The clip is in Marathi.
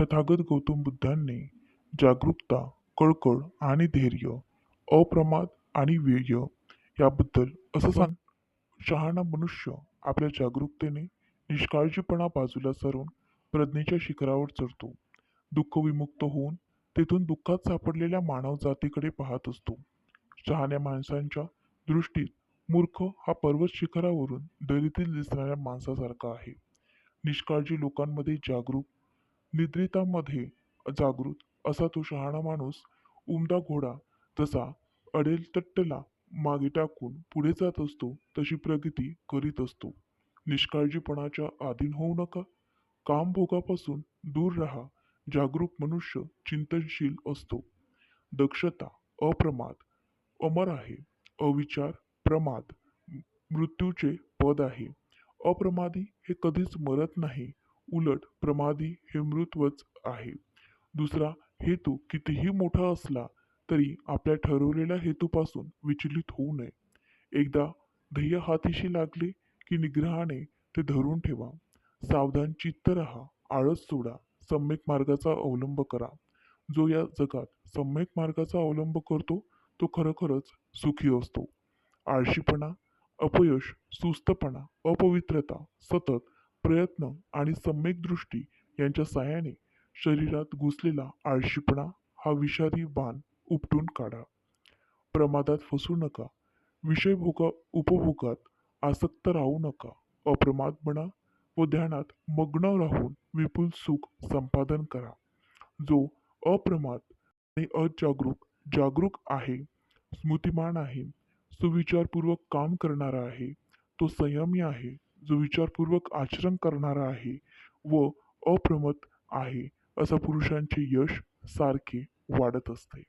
तथागत गौतम बुद्धांनी जागरूकता कळकळ आणि धैर्य अप्रमाद आणि व्यय याबद्दल असं सांग शहाणा मनुष्य आपल्या जागरूकतेने निष्काळजीपणा बाजूला सारून प्रज्ञेच्या शिखरावर चढतो. दुःखविमुक्त होऊन तेथून दुःखात सापडलेल्या मानवजातीकडे पाहत असतो. शहाण्या माणसांच्या दृष्टीत मूर्ख हा पर्वत शिखरावरून दरीतील दिसणाऱ्या माणसासारखा आहे. निष्काळजी लोकांमध्ये जागरूक निद्रितामध्ये जागृत असा तो शहाणा माणूस उमदा घोडा तसा अडेल तट्टला मागे टाकून पुढे जात असतो तशी प्रगती करीत असतो. निष्काळजीपणाच्या अधीन होऊ नका. कामभोगापासून दूर राहा. जागरूक मनुष्य चिंतनशील असतो. दक्षता अप्रमाद अमर आहे. अविचार प्रमाद मृत्यूचे पद आहे. अप्रमादी हे कधीच मरत नाही. उलट प्रमादी हे मृत्वच आहे. दुसरा हेतू कितीही मोठा असला तरी आपल्या ठरवलेल्या हेतूपासून विचलित होऊ नये. एकदा ध्येय हातीशी लागले की निग्रहाने ते धरून ठेवा. सावधान चित्त राहा आळस सोडा सम्यक मार्गाचा अवलंब करा. जो या जगात सम्यक मार्गाचा अवलंब करतो तो खरोखरच सुखी असतो. आळशीपणा अपयश सुस्तपणा अपवित्रता सतत प्रयत्न आणि सम्यक दृष्टी यांच्या साहाय्याने शरीरात घुसलेला आळशीपणा हा विषारी बाण उपटून काढा. प्रमादात फसू नका. विषयभोगा उपभोगात आसक्त राहू नका. अप्रमाद बना व ध्यानात मग्न राहून विपुल सुख संपादन करा. जो अप्रमाद आणि अजागरूक जागरूक आहे स्मृतिमान आहे सुविचारपूर्वक काम करणारा आहे तो संयमी आहे. जो विचारपूर्वक आचरण करणारा आहे व अप्रमत आहे असा पुरुषांचे यश सारखे वाढत असते.